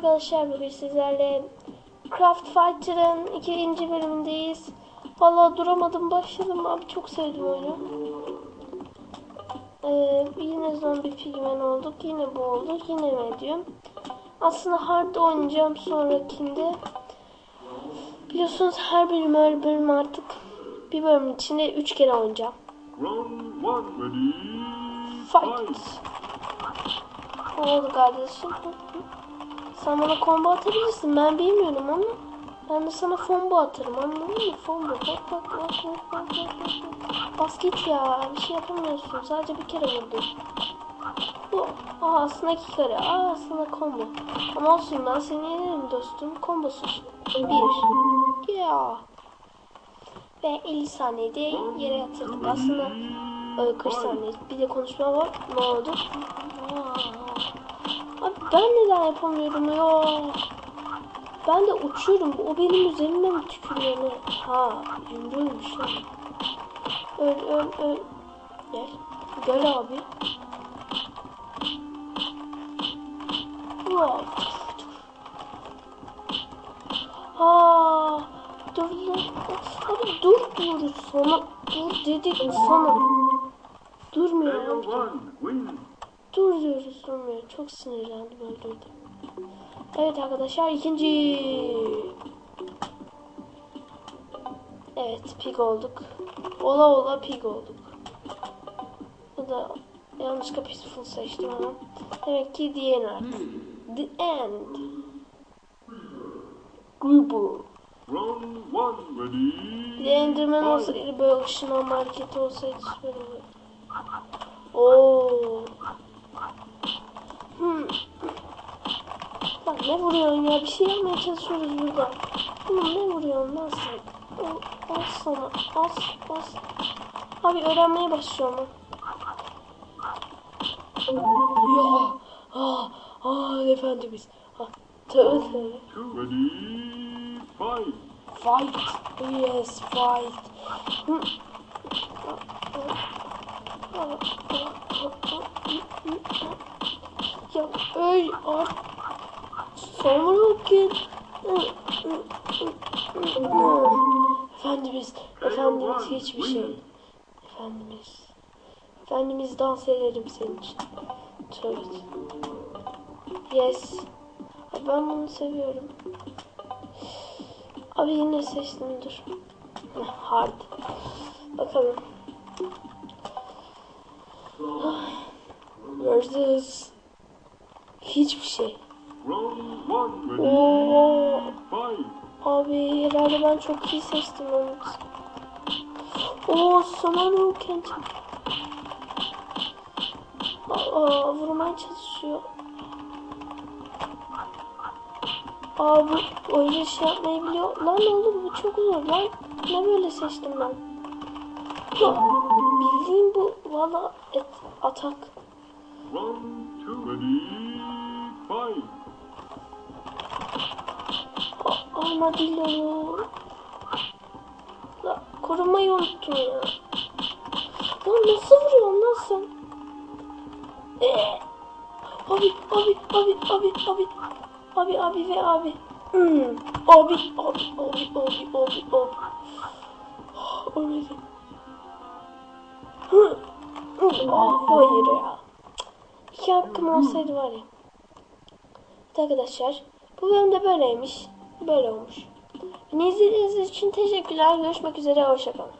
arkadaşlar bugün sizlerle Craft Fighter'ın ikinci bölümündeyiz. Vallahi duramadım başladım abi çok sevdim oyunu. Ee, yine zombi pigmen olduk yine bu oldu yine medium. Aslında hard oynayacağım sonrakinde. Biliyorsunuz her bölüm her bölüm artık bir bölüm içinde 3 kere oynayacağım. Fight. Ne oldu kardeşim? Sen bana combo atabilirsin. Ben bilmiyorum ama ben de sana combo atarım. Anladın mı? Combo. Bak bak bak bak bak bak. Bas git ya. Bir şey yapamıyorsun. Sadece bir kere vurdun. Bu aa, aslında iki kere. Aa, aslında combo. Ama olsun ben seni yenerim dostum. Kombosuz. Bir. Ya. Ve 50 saniyede yere yatırdık. Aslında e, 40 saniye. Bir de konuşma var. Ne oldu? Abi ben neden yapamıyorum ya? Ben de uçuyorum. O benim üzerime mi tükürüyor ne? Ha, yumruğuymuş ya. Öl öl öl. Gel. Gel abi. Wow. Aa, dur lan. Abi dur dur sana. Dur dedik sana. Durmuyor Diyoruz durmuyor. Çok sinirlendim öldürdüm. Evet arkadaşlar ikinci. Evet pig olduk. Ola ola pig olduk. Bu da yanlışlıkla peaceful seçtim ama. Demek ki the end. The end. Grubu. Bir de enderman olsaydı böyle ışınlanma hareketi olsaydı süper olurdu. Oo. Hmm. Lan ne vuruyorsun ya? Bir şey yapmaya çalışıyoruz burada. Oğlum ne vuruyorsun lan sen? Al, sana. Al, al. Abi öğrenmeye başlıyorum. Ya. Ah, ah efendimiz. Ah, tövbe tövbe. Fight. Fight. Yes, fight. Ya öl artık. Sonra. Efendimiz, Efendimiz hiçbir şey. Efendimiz. Efendimiz dans ederim senin için. Tövbe. Yes. Ay, Ben bunu seviyorum. Abi yine seçtim dur. Hard. Bakalım. Versus hiçbir şey. One? Oo, abi herhalde ben çok iyi seçtim onu. Oo, sana ne kent. Aa, vurmaya çalışıyor. Aa bu öyle şey yapmayı biliyor. Lan oğlum bu çok zor lan. Ne böyle seçtim ben? Ya, bildiğim bu valla et, atak. Round two, ready? Fight. A- Armadillo. La, korumayı unuttum ya. Lan nasıl vuruyorsun lan sen? Ee. Abi, abi, abi, abi, abi. Abi, abi ve abi. Hmm. Abi, abi, abi, abi, abi, abi. Ölmedim. Hı. Hı. Ah, hayır ya. İki hakkım olsaydı var ya. Evet arkadaşlar. Bu bölüm de böyleymiş. Böyle olmuş. Beni izlediğiniz için teşekkürler. Görüşmek üzere. Hoşçakalın.